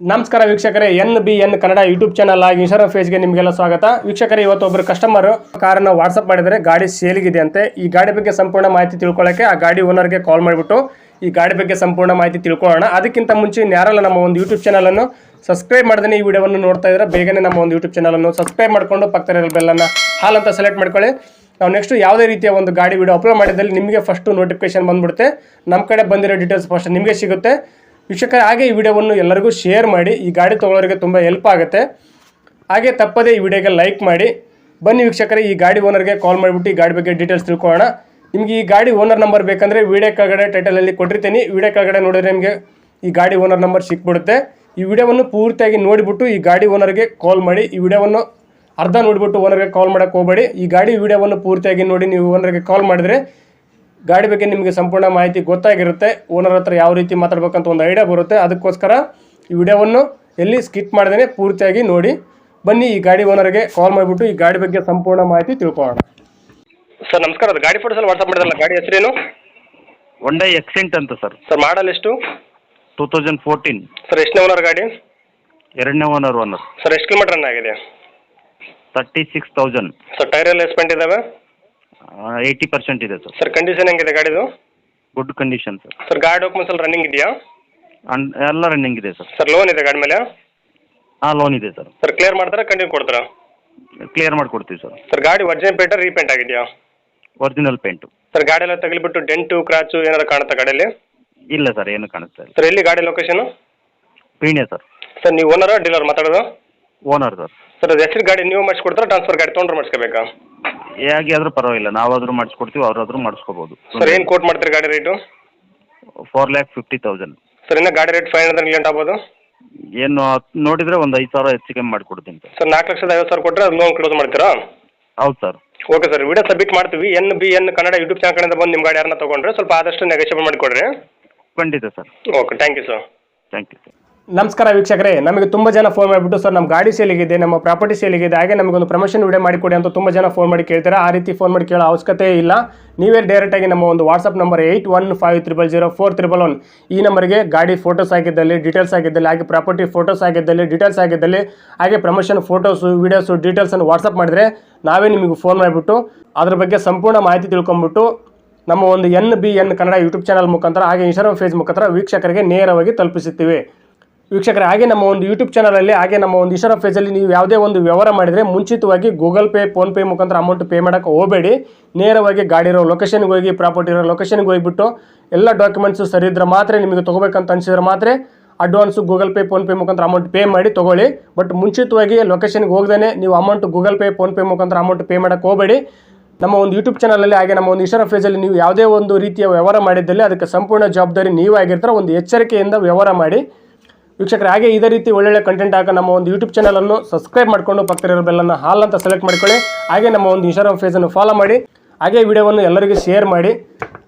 ನಮಸ್ಕಾರ ವೀಕ್ಷಕರೇ, N B N Kannada YouTube channel ಆಗಿ ಇನ್ಶೂರೆನ್ಸ್ ಫೇಸ್ಗೆ ನಿಮಗೆಲ್ಲ ಸ್ವಾಗತ. ವೀಕ್ಷಕರೇ, ಇವತ್ತು ಒಬ್ಬರು ಕಸ್ಟಮರ್ ಕಾರನ್ನು ವಾಟ್ಸಪ್ ಮಾಡಿದರೆ ಗಾಡಿ ಸೇಲಿಗಿದೆ ಅಂತೆ ಈ ಗಾಡಿ ಬಗ್ಗೆ ಸಂಪೂರ್ಣ ಮಾಹಿತಿ ತಿಳ್ಕೊಳ್ಳೋಕೆ ಆ ಗಾಡಿ ಓನರ್ಗೆ ಕಾಲ್ ಮಾಡಿಬಿಟ್ಟು ಈ ಗಾಡಿ ಬಗ್ಗೆ ಸಂಪೂರ್ಣ ಮಾಹಿತಿ ತಿಳ್ಕೊಳ್ಳೋಣ. ಅದಕ್ಕಿಂತ ಮುಂಚೆ ಯಾರಲ್ಲ ನಮ್ಮ ಒಂದು ಯೂಟ್ಯೂಬ್ ಚಾನಲನ್ನು ಸಬ್ಸ್ಕ್ರೈಬ್ ಮಾಡ್ದೇನೆ ಈ ವಿಡಿಯೋವನ್ನು ನೋಡ್ತಾ ಇದ್ರೆ ಬೇಗನೆ ನಮ್ಮ ಒಂದು ಯೂಟ್ಯೂಬ್ ಚಾನಲನ್ನು ಸಬ್ಸ್ಕ್ರೈಬ್ ಮಾಡಿಕೊಂಡು ಪಕ್ಕದ ಬೆಲ್ಲನ್ನು ಹಾಲ್ ಅಂತ ಸೆಲೆಕ್ಟ್ ಮಾಡ್ಕೊಳ್ಳಿ. ನಾವು ನೆಕ್ಸ್ಟ್ ಯಾವುದೇ ರೀತಿಯ ಒಂದು ಗಾಡಿ ವಿಡಿಯೋ ಅಪ್ಲೋಡ್ ಮಾಡಿದಲ್ಲಿ ನಿಮಗೆ ಫಸ್ಟು ನೋಟಿಫಿಕೇಶನ್ ಬಂದ್ಬಿಡುತ್ತೆ. ನಮ್ಮ ಕಡೆ ಬಂದಿರೋ ಡೀಟೇಲ್ಸ್ ಫಸ್ಟ್ ನಿಮಗೆ ಸಿಗುತ್ತೆ. ವೀಕ್ಷಕರೇ, ಹಾಗೆ ಈ ವಿಡಿಯೋವನ್ನು ಎಲ್ಲರಿಗೂ ಶೇರ್ ಮಾಡಿ, ಈ ಗಾಡಿ ತೊಗೊಳೋರಿಗೆ ತುಂಬ ಹೆಲ್ಪ್ ಆಗುತ್ತೆ. ಹಾಗೆ ತಪ್ಪದೇ ಈ ವಿಡಿಯೋಗೆ ಲೈಕ್ ಮಾಡಿ. ಬನ್ನಿ ವೀಕ್ಷಕರೇ, ಈ ಗಾಡಿ ಓನರ್ಗೆ ಕಾಲ್ ಮಾಡಿಬಿಟ್ಟು ಈ ಗಾಡಿ ಬಗ್ಗೆ ಡೀಟೇಲ್ಸ್ ತಿಳ್ಕೊಳ್ಳೋಣ. ನಿಮಗೆ ಈ ಗಾಡಿ ಓನರ್ ನಂಬರ್ ಬೇಕಂದರೆ ವಿಡಿಯೋ ಕೆಳಗಡೆ ಟೈಟಲಲ್ಲಿ ಕೊಟ್ಟಿರ್ತೀನಿ. ವಿಡಿಯೋ ಕೆಳಗಡೆ ನೋಡಿದ್ರೆ ನಿಮಗೆ ಈ ಗಾಡಿ ಓನರ್ ನಂಬರ್ ಸಿಕ್ಬಿಡುತ್ತೆ. ಈ ವಿಡಿಯೋವನ್ನು ಪೂರ್ತಿಯಾಗಿ ನೋಡಿಬಿಟ್ಟು ಈ ಗಾಡಿ ಓನರ್ಗೆ ಕಾಲ್ ಮಾಡಿ. ಈ ವಿಡಿಯೋವನ್ನು ಅರ್ಧ ನೋಡಿಬಿಟ್ಟು ಓನರ್ಗೆ ಕಾಲ್ ಮಾಡೋಕ್ಕೆ ಹೋಗಬೇಡಿ. ಈ ಗಾಡಿ ವಿಡಿಯೋವನ್ನು ಪೂರ್ತಿಯಾಗಿ ನೋಡಿ ನೀವು ಓನರ್ಗೆ ಕಾಲ್ ಮಾಡಿದರೆ ಗಾಡಿ ಬಗ್ಗೆ ನಿಮಗೆ ಸಂಪೂರ್ಣ ಮಾಹಿತಿ ಗೊತ್ತಾಗಿರುತ್ತೆ. ಓನರ್ ಹತ್ರ ಯಾವ ರೀತಿ ಮಾತಾಡ್ಬೇಕಂತ ಒಂದು ಐಡಿಯಾ ಬರುತ್ತೆ. ಅದಕ್ಕೋಸ್ಕರ ಈ ವಿಡಿಯೋವನ್ನು ಎಲ್ಲಿ ಸ್ಕಿಪ್ ಮಾಡಿದೇನೆ ಪೂರ್ತಿಯಾಗಿ ನೋಡಿ. ಬನ್ನಿ ಈ ಗಾಡಿ ಓನರ್ಗೆ ಕಾಲ್ ಮಾಡಿಬಿಟ್ಟು ಈ ಗಾಡಿ ಬಗ್ಗೆ ಸಂಪೂರ್ಣ ಮಾಹಿತಿ ತಿಳ್ಕೊಳ್ಳೋಣ. ಸರ್ ನಮಸ್ಕಾರ. ಅದು ಗಾಡಿ ಫೋಟೋಸಲ್ಲಿ ವಾಟ್ಸಪ್ ಮಾಡಿದಲ್ಲ ಗಾಡಿ ಹೆಸರೇನು? ಒಂಡೈ ಎಕ್ಸೆಂಟ್ ಅಂತ ಸರ್. ಸರ್ ಮಾಡಲ್ ಎಷ್ಟು? ಟೂ ತೌಸಂಡ್ ಫೋರ್ಟೀನ್ ಸರ್ ಎಷ್ಟನೇ ಓನರ್ ಗಾಡಿ? ಎರಡನೇ ಓನರ್ ಓನರ್ ಸರ್ ಎಷ್ಟು ಕಿಲೋಮೀಟರ್ ರನ್ ಆಗಿದೆ? Thirty six thousand sir tyre ಎಲ್ಲ ಎಸ್ಪೆಂಟ್ ಇದಾವೆ? ಏಯ್ಟಿ ಪರ್ಸೆಂಟ್ ಇದೆ ಸರ್. ಸರ್ ಕಂಡೀಷನ್ ಹೆಂಗಿದೆ ಗಾಡಿದು? ಗುಡ್ ಕಂಡೀಷನ್ ಸರ್ ಸರ್ ಗಾಡಿ ಡಾಕ್ಯುಮೆಂಟ್ಸ್ ಎಲ್ಲ ರನ್ನಿಂಗ್ ಇದೆಯಾ? ಅಂಡ್ ಎಲ್ಲ ರನ್ನಿಂಗ್ ಇದೆ ಸರ್ ಸರ್ ಲೋನ್ ಇದೆ ಗಾಡಿ ಮೇಲೆ? ಹಾಂ ಲೋನ್ ಇದೆ ಸರ್ ಸರ್ ಕ್ಲಿಯರ್ ಮಾಡ್ತಾರಾ ಕಂಟಿನ್ಯೂ ಕೊಡ್ತಾರಾ? ಕ್ಲಿಯರ್ ಮಾಡಿಕೊಡ್ತೀವಿ ಸರ್ ಸರ್ ಗಾಡಿ ಒರಿಜಿನಲ್ ಪೇಂಟ್ ರೀಪೇಂಟ್ ಆಗಿದೆಯಾ? ಒರಿಜಿನಲ್ ಪೇಂಟು ಸರ್ ಗಾಡಿ ಎಲ್ಲ ತಗಲಿಬಿಟ್ಟು ಡೆಂಟು ಕ್ರಾಚು ಏನಾದ್ರು ಕಾಣುತ್ತಾ ಗಾಡಿಯಲ್ಲಿ? ಇಲ್ಲ ಸರ್ ಏನು ಕಾಣಿಸ್ತಾ ಇಲ್ಲ. ಸರ್ ಎಲ್ಲಿ ಗಾಡಿ ಲೊಕೇಶನ್ ಪೀಣ್ಯ ಸರ್ ಸರ್ ನೀವು ಓನರಾ ಡೀಲರ್ ಮಾತಾಡೋದು? ಓನರ್ ಸರ್ ಸರ್ ಅದು ಹೆಸರು ಗಾಡಿ ನೀವು ಮಾಡಿಸ್ಕೊಡ್ತಾರೆ ಟ್ರಾನ್ಸ್ಫರ್ ಗಾಡಿ ತೊಗೊಂಡ್ರೆ ಮಾಡಿಸ್ಕೋಬೇಕಾ? ಹೇಗೆ ಆದ್ರೂ ಪರವಾಗಿಲ್ಲ. ನಾವಾದರೂ ಮಾಡಿಸ್ಕೊಡ್ತೀವಿ ಅವರಾದರೂ ಮಾಡಿಸ್ಕೋಬೋದು. ಸರ್ ಏನು ಕೋಟ್ ಮಾಡ್ತೀರಿ ಗಾಡಿ rate four lakh fifty thousand sir ಇನ್ನ ಗಾಡಿ ರೇಟ್ ಫೈವ್ ಹಂಡ್ರೆಡ್ ಲೇಟ್ ಆಗ್ಬೋದು? ಏನು ನೋಡಿದರೆ ಒಂದು ಐದು ಸಾವಿರ ಹೆಚ್ಚು ಕಮ್ಮಿ ಮಾಡಿಕೊಡ್ತೀನಿ ಸರ್ ಸರ್ ನಾಲ್ಕು ಲಕ್ಷದ ಐವತ್ತು ಸಾವಿರ ಕೊಟ್ಟರೆ ಅದು ಲೋನ್ ಕ್ಲೋಸ್ ಮಾಡ್ತೀರಾ? ಹೌದು sir okay sir video submit ಮಾಡ್ತೀವಿ. N B N Kannada YouTube channel ಕಡೆಯಿಂದ ಬಂದು ನಿಮ್ಮ ಗಾಡಿ ಯಾರನ್ನ ತೊಗೊಂಡ್ರೆ ಸ್ವಲ್ಪ ಆದಷ್ಟು ನೆಗೋಷಿಯೇಟ್ ಮಾಡಿಕೊಡ್ರಿ. ಖಂಡಿತ sir okay thank you sir thank you sir ನಮಸ್ಕಾರ ವೀಕ್ಷಕರೇ, ನಮಗೆ ತುಂಬ ಜನ ಫೋನ್ ಮಾಡಿಬಿಟ್ಟು, ಸರ್ ನಮ್ಮ ಗಾಡಿ ಸೇಲಿಗಿದೆ ನಮ್ಮ ಪ್ರಾಪರ್ಟಿ ಸೇಲಿಗಿದೆ ಹಾಗೆ ನಮಗೊಂದು ಪ್ರಮೋಷನ್ ವಿಡಿಯೋ ಮಾಡಿಕೊಡಿ ಅಂತ ತುಂಬ ಜನ ಫೋನ್ ಮಾಡಿ ಕೇಳ್ತಾರೆ. ಆ ರೀತಿ ಫೋನ್ ಮಾಡಿ ಕೇಳೋ ಅವಶ್ಯಕತೆ ಇಲ್ಲ. ನೀವೇ ಡೈರೆಕ್ಟಾಗಿ ನಮ್ಮ ಒಂದು WhatsApp number eight one five triple zero four triple one ಈ ನಂಬರ್ಗೆ ಗಾಡಿ ಫೋಟೋಸ್ ಆಗಿದ್ದಲ್ಲಿ ಡೀಟೇಲ್ಸ್ ಆಗಿದ್ದಲ್ಲಿ ಹಾಗೆ ಪ್ರಾಪರ್ಟಿ ಫೋಟೋಸ್ ಆಗಿದ್ದಲ್ಲಿ ಡೀಟೇಲ್ಸ್ ಆಗಿದ್ದಲ್ಲಿ ಹಾಗೆ ಪ್ರಮೋಷನ್ ಫೋಟೋಸು ವೀಡಿಯೋಸು ಡೀಟೇಲ್ಸನ್ನು ವಾಟ್ಸಪ್ ಮಾಡಿದ್ರೆ ನಾವೇ ನಿಮಗೆ ಫೋನ್ ಮಾಡಿಬಿಟ್ಟು, ಅದ್ರ ಬಗ್ಗೆ ಸಂಪೂರ್ಣ ಮಾಹಿತಿ ತಿಳ್ಕೊಂಬಿಟ್ಟು ನಮ್ಮ ಒಂದು N B N Kannada YouTube channel ಮುಖಾಂತರ ಹಾಗೆ ಇನ್ಸ್ಟಾಗ್ರಾಮ್ ಫೇಸ್ ಮುಖಾಂತರ ವೀಕ್ಷಕರಿಗೆ ನೇರವಾಗಿ ತಲುಪಿಸುತ್ತೀವಿ. ವೀಕ್ಷಕರೇ, ಹಾಗೆ ನಮ್ಮ ಒಂದು ಯೂಟ್ಯೂಬ್ ಚಾನಲಲ್ಲಿ ಹಾಗೆ ನಮ್ಮ ಒಂದು ಇಶರ ಫೇಜಲ್ಲಿ ನೀವು ಯಾವುದೇ ಒಂದು ವ್ಯವಹಾರ ಮಾಡಿದರೆ ಮುಂಚಿತವಾಗಿ ಗೂಗಲ್ ಪೇ ಫೋನ್ಪೇ ಮುಖಾಂತರ ಅಮೌಂಟ್ ಪೇ ಮಾಡೋಕ್ಕೆ ಹೋಗಬೇಡಿ. ನೇರವಾಗಿ ಗಾಡಿ ಇರೋ ಲೊಕೇಶನ್ಗೆ ಹೋಗಿ ಪ್ರಾಪರ್ಟಿ ಇರೋ ಲೊಕೇಶನ್ಗೆ ಹೋಗಿಬಿಟ್ಟು ಎಲ್ಲ ಡಾಕ್ಯುಮೆಂಟ್ಸು ಸರಿ ಇದ್ರೆ ಮಾತ್ರ ನಿಮಗೆ ತೊಗೋಬೇಕಂತ ಅನಿಸಿದ್ರೆ ಮಾತ್ರ ಅಡ್ವಾನ್ಸು ಗೂಗಲ್ ಪೇ ಫೋನ್ಪೇ ಮುಖಾಂತರ ಅಮೌಂಟ್ ಪೇ ಮಾಡಿ ತೊಗೊಳ್ಳಿ. ಬಟ್ ಮುಂಚಿತವಾಗಿ ಲೊಕೇಶನ್ಗೆ ಹೋಗ್ದೇ ನೀವು ಅಮೌಂಟ್ ಗೂಗಲ್ ಪೇ ಫೋನ್ಪೇ ಮುಖಾಂತರ ಅಮೌಂಟ್ ಪೇ ಮಾಡೋಕ್ಕೆ ಹೋಗಬೇಡಿ. ನಮ್ಮ ಒಂದು ಯೂಟ್ಯೂಬ್ ಚಾನಲಲ್ಲಿ ಹಾಗೆ ನಮ್ಮ ಒಂದು ಇಶರ ಫೇಜಲ್ಲಿ ನೀವು ಯಾವುದೇ ಒಂದು ರೀತಿಯ ವ್ಯವಹಾರ ಮಾಡಿದ್ದಲ್ಲಿ ಅದಕ್ಕೆ ಸಂಪೂರ್ಣ ಜವಾಬ್ದಾರಿ ನೀವಾಗಿರ್ತಾರೆ ಒಂದು ಎಚ್ಚರಿಕೆಯಿಂದ ವ್ಯವಹಾರ ಮಾಡಿ. ವೀಕ್ಷಕರೇ, ಹಾಗೆ ಇದೇ ರೀತಿ ಒಳ್ಳೊಳ್ಳೆ ಕಂಟೆಂಟ್ ಆಗ ನಮ್ಮ ಒಂದು ಯೂಟ್ಯೂಬ್ ಚಾನಲನ್ನು ಸಬ್ಸ್ಕ್ರೈಬ್ ಮಾಡಿಕೊಂಡು ಪಕ್ಕದಲ್ಲಿರೋ ಬೆಲ್ಲನ್ನು ಹಾಲ್ ಅಂತ ಸೆಲೆಕ್ಟ್ ಮಾಡ್ಕೊಳ್ಳಿ. ಹಾಗೆ ನಮ್ಮ ಒಂದು ಇನ್ಸ್ಟಾಗ್ರಾಮ್ ಫೇಸನ್ನು ಫಾಲೋ ಮಾಡಿ. ಹಾಗೆ ವಿಡಿಯೋವನ್ನು ಎಲ್ಲರಿಗೂ ಶೇರ್ ಮಾಡಿ.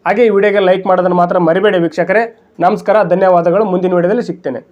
ಹಾಗೆ ಈ ವಿಡಿಯೋಗೆ ಲೈಕ್ ಮಾಡೋದನ್ನು ಮಾತ್ರ ಮರಿಬೇಡಿ ವೀಕ್ಷಕರೇ. ನಮಸ್ಕಾರ, ಧನ್ಯವಾದಗಳು. ಮುಂದಿನ ವಿಡಿಯೋದಲ್ಲಿ ಸಿಗ್ತೇನೆ.